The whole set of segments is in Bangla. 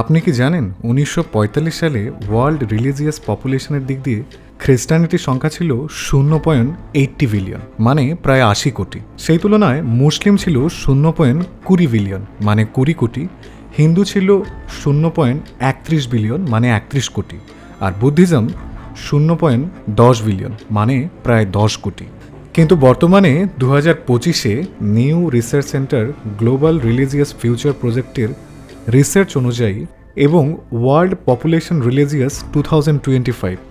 আপনি কি জানেন উনিশশো পঁয়তাল্লিশ সালে ওয়ার্ল্ড রিলিজিয়াস পপুলেশনের দিক দিয়ে খ্রিস্টানিটির সংখ্যা ছিল শূন্য পয়েন্ট এইটটি বিলিয়ন মানে প্রায় আশি কোটি। সেই তুলনায় মুসলিম ছিল শূন্য পয়েন্ট কুড়ি বিলিয়ন মানে কুড়ি কোটি। হিন্দু ছিল শূন্য পয়েন্ট একত্রিশ বিলিয়ন মানে একত্রিশ কোটি। আর বুদ্ধিজম শূন্য পয়েন্ট দশ বিলিয়ন মানে প্রায় দশ কোটি। কিন্তু বর্তমানে দু হাজার পঁচিশে new research center global religious future প্রজেক্টের রিসার্চ অনুযায়ী এবং ওয়ার্ল্ড পপুলেশন রিলিজিয়াস টু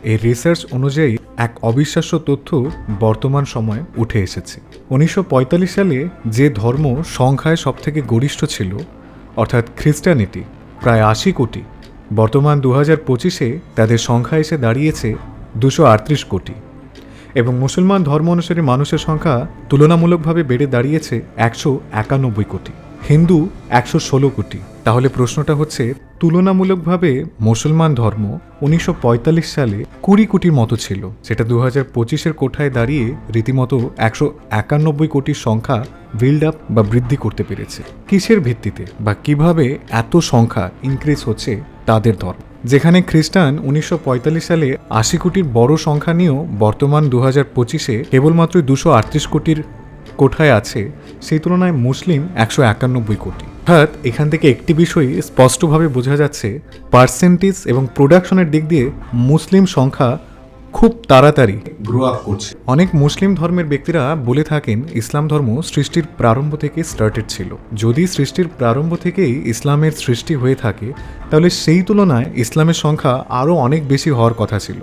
এই রিসার্চ অনুযায়ী এক অবিশ্বাস্য তথ্য বর্তমান সময়ে উঠে এসেছে। উনিশশো পঁয়তাল্লিশ সালে যে ধর্ম সংখ্যায় সবথেকে গরিষ্ঠ ছিল, অর্থাৎ খ্রিস্টানিটি, প্রায় আশি কোটি, বর্তমান দু হাজার পঁচিশে তাদের সংখ্যা এসে দাঁড়িয়েছে দুশো আটত্রিশ কোটি এবং মুসলমান ধর্ম অনুসারী মানুষের সংখ্যা তুলনামূলকভাবে বেড়ে দাঁড়িয়েছে একশো একানব্বই কোটি। হিন্দু একশো ষোলো কোটি। তাহলে প্রশ্নটা হচ্ছে, তুলনামূলকভাবে মুসলমান ধর্ম উনিশশো পঁয়তাল্লিশ সালে কুড়ি কোটির মতো ছিল। সেটা দু হাজার পঁচিশের কোঠায় দাঁড়িয়ে রীতিমতো একশো একানব্বই কোটির সংখ্যা বিল্ড আপ বা বৃদ্ধি করতে পেরেছে। কিসের ভিত্তিতে বা কীভাবে এত সংখ্যা ইনক্রিজ হচ্ছে তাদের ধর্ম? যেখানে খ্রিস্টান উনিশশো পঁয়তাল্লিশ সালে আশি কোটির বড় সংখ্যা নিয়েও বর্তমান দু হাজার পঁচিশে কেবলমাত্র দুশো আটত্রিশ কোটির কোঠায় আছে, সেই তুলনায় মুসলিম একশো একানব্বই কোটি। অর্থাৎ এখান থেকে একটি বিষয় স্পষ্টভাবে বোঝা যাচ্ছে পার্সেন্টেজ এবং প্রোডাকশনের দিক দিয়ে মুসলিম সংখ্যা খুব তাড়াতাড়ি। গ্রো আপ করছে। অনেক মুসলিম ধর্মের ব্যক্তিরা বলে থাকেন ইসলাম ধর্ম সৃষ্টির প্রারম্ভ থেকে স্টার্টেড ছিল। যদি সৃষ্টির প্রারম্ভ থেকেই ইসলামের সৃষ্টি হয়ে থাকে তাহলে সেই তুলনায় ইসলামের সংখ্যা আরও অনেক বেশি হওয়ার কথা ছিল।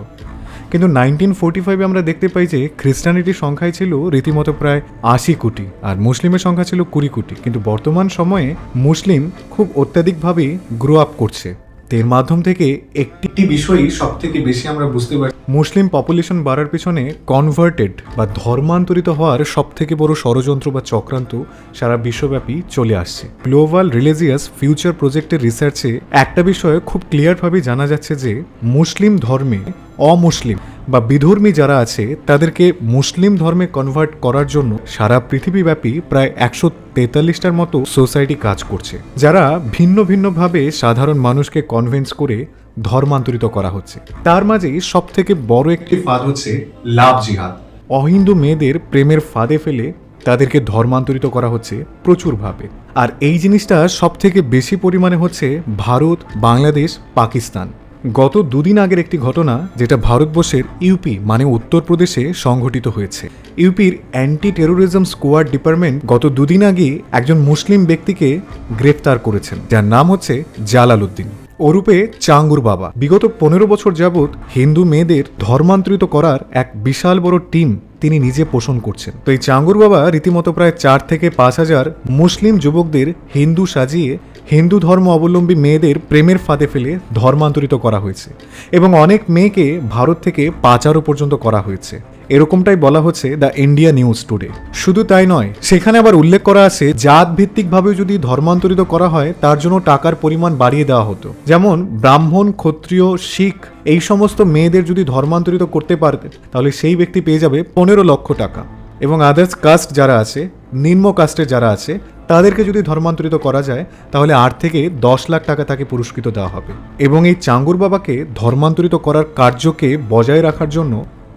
কিন্তু নাইনটিন ফোর্টি ফাইভে আমরা দেখতে পাই যে খ্রিস্টানিটির সংখ্যাই ছিল রীতিমতো প্রায় আশি কোটি আর মুসলিমের সংখ্যা ছিল কুড়ি কোটি। কিন্তু বর্তমান সময়ে মুসলিম খুব অত্যাধিকভাবে গ্রো আপ করছে। এর মাধ্যম থেকে একটি বিষয়ই সব থেকে বেশি আমরা বুঝতে পারি মুসলিম পপুলেশন বাড়ার পিছনে কনভার্টেড বা ধর্মান্তরিত হওয়ার সব থেকে বড় ষড়যন্ত্র বা চক্রান্ত সারা বিশ্বব্যাপী চলে আসছে। গ্লোবাল রিলিজিয়াস ফিউচার প্রজেক্টের রিসার্চে একটা বিষয় খুব ক্লিয়ারভাবে জানা যাচ্ছে যে মুসলিম ধর্মে অমুসলিম বা বিধর্মী যারা আছে, তাদেরকে মুসলিম ধর্মে কনভার্ট করার জন্য সারা পৃথিবীব্যাপী প্রায় একশো তেতাল্লিশটার মতো সোসাইটি কাজ করছে, যারা ভিন্ন ভিন্নভাবে সাধারণ মানুষকে কনভিন্স করে ধর্মান্তরিত করা হচ্ছে। তার মাঝেই সব থেকে বড় একটি ফাঁদ হচ্ছে লাভ জিহাদ। অহিন্দু মেয়েদের প্রেমের ফাঁদে ফেলে তাদেরকে ধর্মান্তরিত করা হচ্ছে প্রচুরভাবে। আর এই জিনিসটা সব থেকে বেশি পরিমাণে হচ্ছে ভারত, বাংলাদেশ, পাকিস্তান। গত দুদিন আগের একটি ঘটনা যেটা ভারতবর্ষের ইউপি মানে উত্তরপ্রদেশে সংঘটিত হয়েছে। ইউপির অ্যান্টি টেরোরিজম স্কোয়াড ডিপার্টমেন্ট গত দুদিন আগে একজন মুসলিম ব্যক্তিকে গ্রেফতার করেছেন, যার নাম হচ্ছে জালাল উদ্দিন। ওরূপে চাঙ্গুর বাবা। বিগত পনেরো বছর যাবৎ হিন্দু মেয়েদের ধর্মান্তরিত করার এক বিশাল বড় টিম তিনি নিজে পোষণ করছেন। তো এই চাঙ্গুর বাবা রীতিমতো প্রায় চার থেকে পাঁচ হাজার মুসলিম যুবকদের হিন্দু সাজিয়ে হিন্দু ধর্ম অবলম্বী মেয়েদের প্রেমের ফাঁদে ফেলে ধর্মান্তরিত করা হয়েছে এবং অনেক মেয়েকে ভারত থেকে পাচারও পর্যন্ত করা হয়েছে। এরকমটাই বলা হচ্ছে দ্য ইন্ডিয়া নিউজ টুডে। শুধু তাই নয়, সেখানে আবার উল্লেখ করা আছে জাত ভিত্তিকভাবে যদি ধর্মান্তরিত করা হয়, তার জন্য টাকার পরিমাণ বাড়িয়ে দেওয়া হতো। যেমন ব্রাহ্মণ, ক্ষত্রিয়, শিখ, এই সমস্ত মেয়েদের যদি ধর্মান্তরিত করতে পারতে, তাহলে সেই ব্যক্তি পেয়ে যাবে পনেরো লক্ষ টাকা। এবং আদার্স কাস্ট যারা আছে, নিম্ন কাস্টের যারা আছে তাদেরকে যদি ধর্মান্তরিত করা যায়, তাহলে আট থেকে দশ লাখ টাকা তাকে পুরস্কৃত দেওয়া হবে। এবং এই চাঙ্গুর বাবাকে ধর্মান্তরিত করার কার্যকে বজায় রাখার জন্য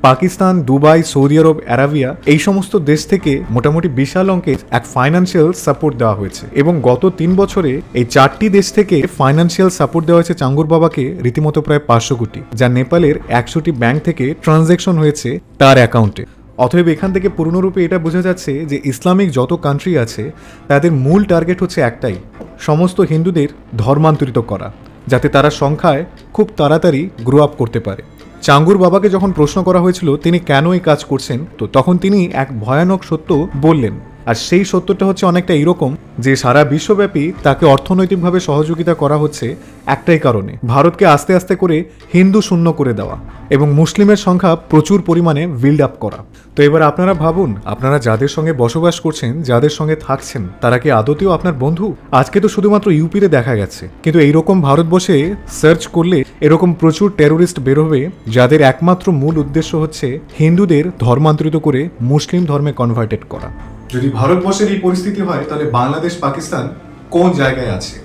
Pakistan, Dubai, Saudi Arab, Arabia এই সমস্ত দেশ থেকে মোটামুটি বিশাল অঙ্কের এক ফাইন্যান্সিয়াল সাপোর্ট দেওয়া হয়েছে। এবং গত তিন বছরে এই চারটি দেশ থেকে ফাইন্যান্সিয়াল সাপোর্ট দেওয়া হয়েছে চাঙ্গুর বাবাকে রীতিমতো প্রায় পাঁচশো কোটি, যা নেপালের একশোটি ব্যাংক থেকে ট্রানজ্যাকশন হয়েছে তার অ্যাকাউন্টে অতএব এখান থেকে পূর্ণরূপে এটা বোঝা যাচ্ছে যে ইসলামিক যত কান্ট্রি আছে, তাদের মূল টার্গেট হচ্ছে একটাই, সমস্ত হিন্দুদের ধর্মান্তরিত করা, যাতে তারা সংখ্যায় খুব তাড়াতাড়ি গ্রো আপ করতে পারে। চাঙ্গুর বাবাকে যখন প্রশ্ন করা হয়েছিল, তিনি কেন এই কাজ করছেন, তো তখন তিনি এক ভয়ানক সত্য বললেন। আর সেই সত্যটা হচ্ছে অনেকটা এরকম যে সারা বিশ্বব্যাপী তাকে অর্থনৈতিকভাবে সহযোগিতা করা হচ্ছে একটাই কারণে, ভারতকে আস্তে আস্তে করে হিন্দু শূন্য করে দেওয়া এবং মুসলিমের সংখ্যা প্রচুর পরিমাণে বিল্ড আপ করা। তো এবার আপনারা ভাবুন, আপনারা যাদের সঙ্গে বসবাস করছেন, যাদের সঙ্গে থাকছেন, তারা কি আদতেও আপনার বন্ধু? আজকে তো শুধুমাত্র ইউপিতে দেখা গেছে। কিন্তু এইরকম ভারতবর্ষে সার্চ করলে এরকম প্রচুর টেরোরিস্ট বেরোবে যাদের একমাত্র মূল উদ্দেশ্য হচ্ছে হিন্দুদের ধর্মান্তরিত করে মুসলিম ধর্মে কনভার্টেড করা। যদি ভারতবর্ষের এই পরিস্থিতি হয়, তাহলে বাংলাদেশ, পাকিস্তান কোন জায়গায় আছে?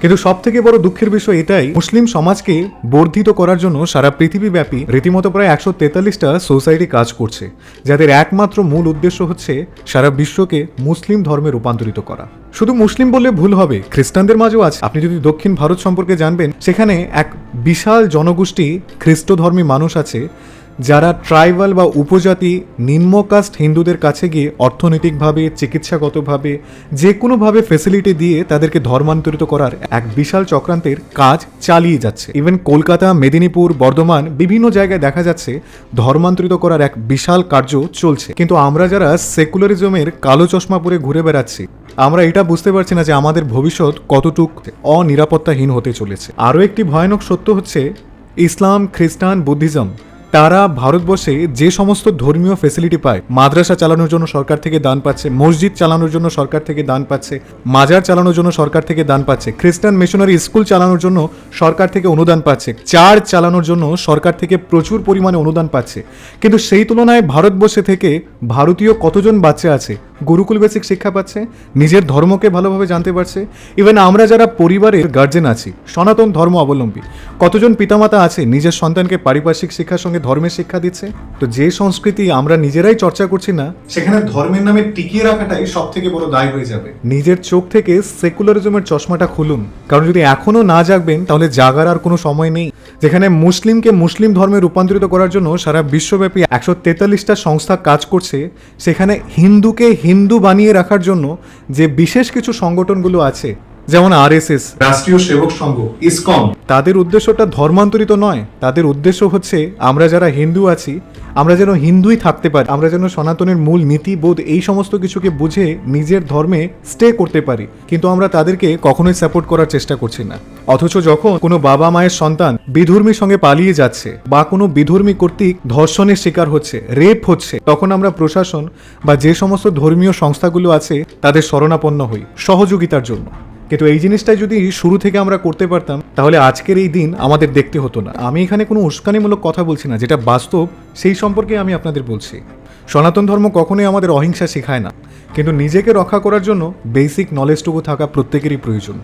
কিন্তু সব থেকে বড় দুঃখের বিষয় এটাই, মুসলিম সমাজকে বর্ধিত করার জন্য সারা পৃথিবীব্যাপী রীতিমতো প্রায় একশো তেতাল্লিশটা সোসাইটি কাজ করছে, যাদের একমাত্র মূল উদ্দেশ্য হচ্ছে সারা বিশ্বকে মুসলিম ধর্মে রূপান্তরিত করা। শুধু মুসলিম বললে ভুল হবে, খ্রিস্টানদের মাঝেও আছে। আপনি যদি দক্ষিণ ভারত সম্পর্কে জানবেন, সেখানে এক বিশাল জনগোষ্ঠী খ্রিস্ট ধর্মী মানুষ আছে যারা ট্রাইবাল বা উপজাতি, নিম্নকাস্ট হিন্দুদের কাছে গিয়ে অর্থনৈতিকভাবে, চিকিৎসাগতভাবে, যে কোনোভাবে ফেসিলিটি দিয়ে তাদেরকে ধর্মান্তরিত করার এক বিশাল চক্রান্তের কাজ চালিয়ে যাচ্ছে। ইভেন কলকাতা, মেদিনীপুর, বর্ধমান বিভিন্ন জায়গায় দেখা যাচ্ছে ধর্মান্তরিত করার এক বিশাল কার্য চলছে। কিন্তু আমরা যারা সেকুলারিজমের কালো চশমা পরে ঘুরে বেড়াচ্ছি, আমরা এটা বুঝতে পারছি না যে আমাদের ভবিষ্যৎ কতটুক অনিরাপত্তাহীন হতে চলেছে। আরও একটি ভয়ানক সত্য হচ্ছে, ইসলাম, খ্রিস্টান, বুদ্ধিজম তারা ভারতবর্ষে যে সমস্ত ধর্মীয় ফেসিলিটি পায়, মাদ্রাসা চালানোর জন্য সরকার থেকে দান পাচ্ছে, মসজিদ চালানোর জন্য সরকার থেকে দান পাচ্ছে, মাজার চালানোর জন্য সরকার থেকে দান পাচ্ছে, খ্রিস্টান মিশনারি স্কুল চালানোর জন্য সরকার থেকে অনুদান পাচ্ছে চার্চ চালানোর জন্য সরকার থেকে প্রচুর পরিমাণে অনুদান পাচ্ছে। কিন্তু সেই তুলনায় ভারতবর্ষে থেকে ভারতীয় কতজন বাচ্চা আছে? গুরুকুল বেসিক শিক্ষা পাচ্ছে, নিজের ধর্মকে ভালোভাবে জানতে পারছে। ইভেন আমরা যারা পরিবারের গার্জেন আছি, সনাতন ধর্ম অবলম্বী, কতজন পিতামাতা আছে, নিজের সন্তানকে পারিপার্শ্বিক শিক্ষার সঙ্গে ধর্মের শিক্ষা দিচ্ছে? তো যে সংস্কৃতি আমরা নিজেরাই চর্চা করছি না, সেখানে ধর্মের নামে টিকিয়ে রাখাটাই সব থেকে বড় দায় হয়ে যাবে। নিজের চোখ থেকে সেকুলারিজমের চশমাটা খুলুন। কারণ যদি এখনও না জাগবেন, তাহলে জাগার আর কোনো সময় নেই। যেখানে মুসলিমকে মুসলিম ধর্মে রূপান্তরিত করার জন্য সারা বিশ্বব্যাপী একশো তেতাল্লিশটা সংস্থা কাজ করছে, সেখানে হিন্দুকে হিন্দু বানিয়ে রাখার জন্য যে বিশেষ কিছু সংগঠনগুলো আছে যেমন আরএসএস রাষ্ট্রীয় সেবক সংঘ ইসকন। তাদের উদ্দেশ্যটা ধর্মান্তরিত নয়। তাদের উদ্দেশ্য হচ্ছে আমরা যারা হিন্দু আছি আমরা যেন হিন্দুই থাকতে পারি আমরা যেন সনাতনের মূল নীতি বোধ এই সমস্ত কিছুকে বুঝে নিজের ধর্মে স্টে করতে পারি। কিন্তু আমরা তাদেরকে কখনোই সাপোর্ট করার চেষ্টা করছি না। অথচ যখন কোনো বাবা মায়ের সন্তান বিধর্মীর সঙ্গে পালিয়ে যাচ্ছে বা কোনো বিধর্মী কর্তৃক ধর্ষণের শিকার হচ্ছে রেপ হচ্ছে তখন আমরা প্রশাসন বা যে সমস্ত ধর্মীয় সংস্থাগুলো আছে তাদের শরণাপন্ন হই। সহযোগিতার জন্য। কিন্তু এই জিনিসটাই যদি শুরু থেকে আমরা করতে পারতাম, তাহলে আজকের এই দিন আমাদের দেখতে হতো না। আমি এখানে কোনো উস্কানিমূলক কথা বলছি না, যেটা বাস্তব, সেই সম্পর্কে আমি আপনাদের বলছি। সনাতন ধর্ম কখনোই আমাদের অহিংসা শেখায় না, কিন্তু নিজেকে রক্ষা করার জন্য বেসিক নলেজটুকু থাকা প্রত্যেকেরই প্রয়োজন।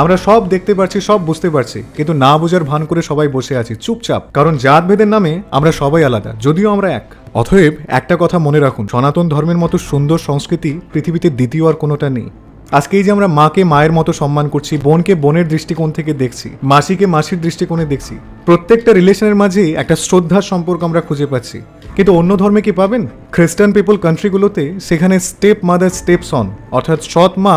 আমরা সব দেখতে পারছি, সব বুঝতে পারছি, কিন্তু না বোঝার ভান করে সবাই বসে আছি চুপচাপ, কারণ জাত ভেদের নামে আমরা সবাই আলাদা, যদিও আমরা এক। অতএব একটা কথা মনে রাখুন, সনাতন ধর্মের মতো সুন্দর সংস্কৃতি পৃথিবীতে দ্বিতীয় আর কোনোটা নেই। আজকে এই যে আমরা মাকে, মায়ের মতো সম্মান করছি, বোনকে বোনের দৃষ্টিকোণ থেকে দেখছি, মাসিকে মাসির দৃষ্টিকোণে দেখছি, প্রত্যেকটা রিলেশনের মাঝে একটা শ্রদ্ধার সম্পর্ক আমরা খুঁজে পাচ্ছি। কিন্তু অন্য ধর্মে কি পাবেন? খ্রিস্টান পিপল কান্ট্রিগুলোতে সেখানে স্টেপ মাদার, স্টেপ সন, অর্থাৎ সৎ মা,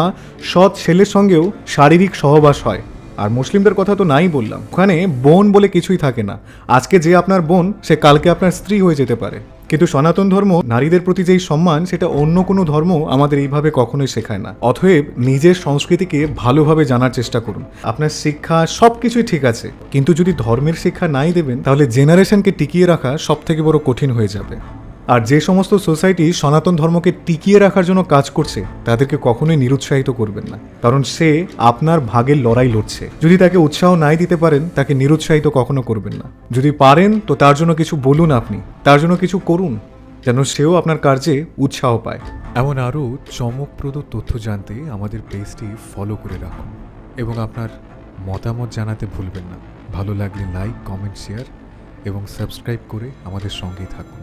সৎ ছেলের সঙ্গেও শারীরিক সহবাস হয়। আর মুসলিমদের কথা তো নাই বললাম। ওখানে বোন বলে কিছুই থাকে না। আজকে যে আপনার বোন, সে কালকে আপনার স্ত্রী হয়ে যেতে পারে। কিন্তু সনাতন ধর্ম, নারীদের প্রতি যেই সম্মান, সেটা অন্য কোনো ধর্ম আমাদের এইভাবে কখনোই শেখায় না। অতএব নিজের সংস্কৃতিকে ভালোভাবে জানার চেষ্টা করুন। আপনার শিক্ষা সব কিছুই ঠিক আছে। কিন্তু যদি ধর্মের শিক্ষা নাই দেবেন, তাহলে জেনারেশনকে টিকিয়ে রাখা সব থেকে বড় কঠিন হয়ে যাবে। আর যে সমস্ত সোসাইটি সনাতন ধর্মকে টিকিয়ে রাখার জন্য কাজ করছে, তাদেরকে কখনোই নিরুৎসাহিত করবেন না। কারণ সে আপনার ভাগের লড়াই লড়ছে। যদি তাকে উৎসাহ নাই দিতে পারেন, তাকে নিরুৎসাহিত কখনো করবেন না। যদি পারেন, তো তার জন্য কিছু বলুন আপনি। তার জন্য কিছু করুন, যেন সেও আপনার কার্যে উৎসাহ পায়। এমন আরও চমকপ্রদ তথ্য জানতে আমাদের পেজটি ফলো করে রাখুন এবং আপনার মতামত জানাতে ভুলবেন না। ভালো লাগলে লাইক, কমেন্ট, শেয়ার এবং সাবস্ক্রাইব করে আমাদের সঙ্গেই থাকুন।